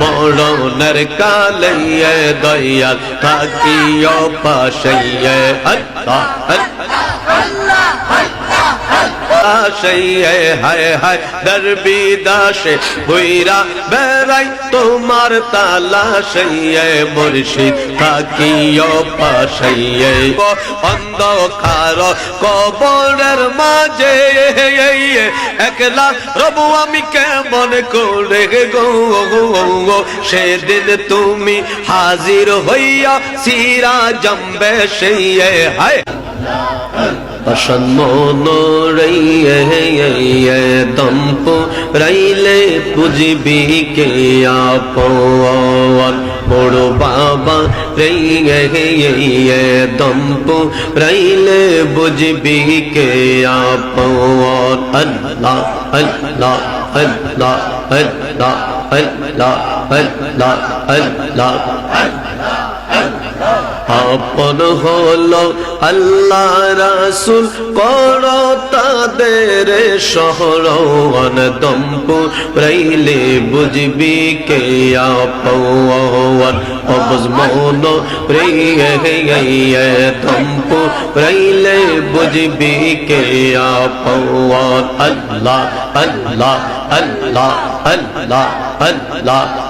মরণের কালে দয়াল থাকিও পাশে আল্লাহ। আশাইয়ে হায় হায়, দরবি দাসে হইরা বেড়াই তোমার তালা সাইয়ে মুর্শিদ, থাকিও পাশাইয়ে অন্ধকার কবরের মাঝে একলা রবু আমি কেমন করে গো সেদিন তুমি হাজির হইয়া সিরা জম্বে সেই হায়। পশন মন রইয়ে দম্প রাইলে বুঝবি কে আপন বড় বাবা রইয়ে দম্প রাইলে বুঝবি কে আপন আল্লাহ আল্লাহ আল্লাহ আল্লাহ আল্লাহ আল্লাহ আল্লাহ আপন হলো আল্লাহ রাসুল কর তাদের শহরন দম্পু রাইলে বুঝবি কে আপন অবজ মন রে দম্পু রাইলে বুঝবি কে আপন আল্লাহ আল্লাহ আল্লাহ আল্লাহ আল্লাহ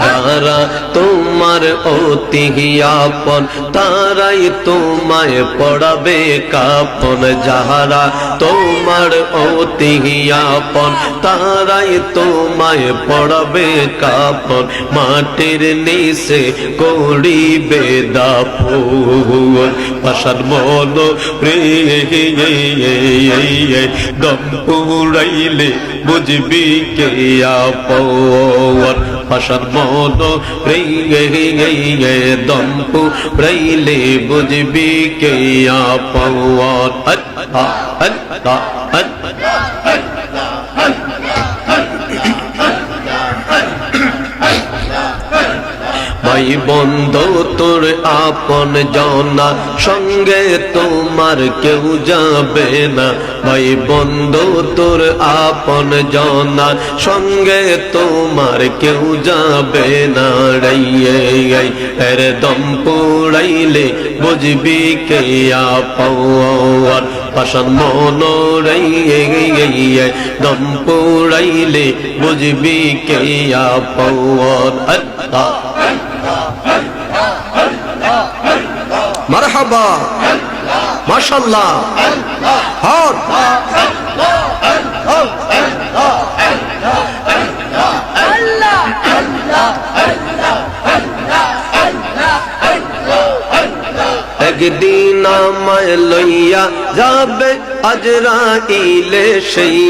তারা তোমার অতিহিয়াপন তারাই তোমায় পড়াবে কাপন যাহারা তোমার অতিহিয়াপন তারাই তোমায় পড়াবে কাপন মাটির নিচে করিবে দাফুল পাশার মন রে দম পুরাইলে বুঝবি কে আপন ফসর মন দম্পু রইলে বুঝবি কে আপন ভাই বন্ধু, তোর আপন জনা, সঙ্গে তোমার কেউ যাবে না। ভাই বন্ধু, তোর আপন জনা, সঙ্গে তোমার কেউ যাবে না। রাইয়ে এর দম পুড়াইলে বুঝবি কে আপন। পাশন মন রাইয়ে দম পুড়াইলে বুঝবি কে আপন। আল্লাহ মারহাবা মাশাল্লাহ হর একদিন আমায় লইয়া যাবে আজরাইলে সেই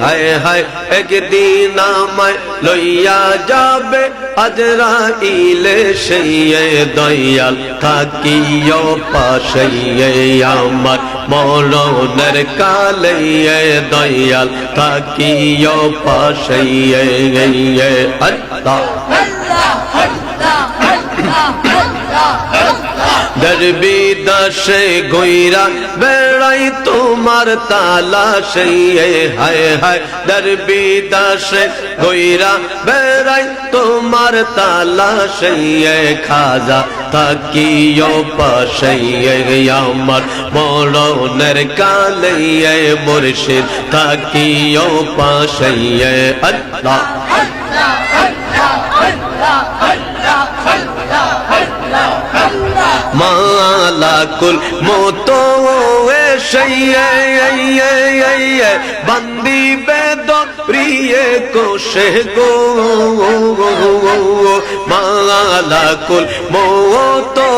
হায় হায়, একদিন আমায় লইয়া যাবে আজরাইলে সেই দয়াল থাকিও পাশে আমার মরণের কালে দয়াল থাকিও পাশে আল্লাহ। দরবি দশে গইরা বেড়াই তোমার তালা সেই হায় হায়। দরবি দশে গইরা বেড়াই তোমার তালা সেই খাজা থাকিও পাশে আমার মরণের কালে মুর্শিদ থাকিও পাশে আল্লাহ আল্লাহ আল্লাহ আল্লাহ। মালাকুল মতো বন্দি বেদ প্রিয়ে কোষে গো মালাকুল মতো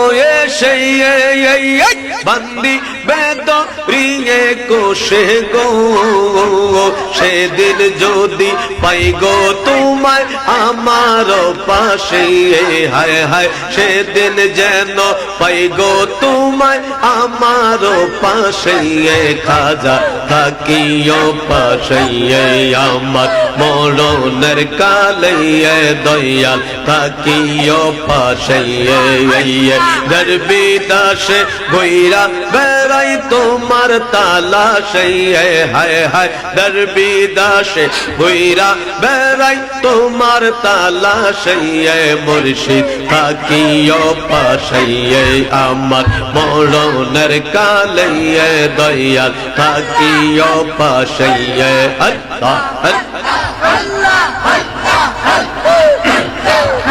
বন্দি বেদ প্রিয়ে কোষে গো সেদিন যদি পাই গো তোমায় আমার পাশে হায় হায় সেদিন যেন পাই গো তোমায় আমার পাশে খাজা থাকিও পাশে আমার মরণের কালে দয়াল থাকিও পাশে গর্বি দাসে গইরা বেড়াই তোমার তালা সেই হায় হায় দরবি দাসে ভুইরা বেড়াই তোমার তালা সেই মুর্শিদ থাকিও পাশাইয়ে আমার মরণের কালে দয়াল থাকিও দিও পাশাইয়ে আল্লাহ আল্লাহ আল্লাহ আল্লাহ।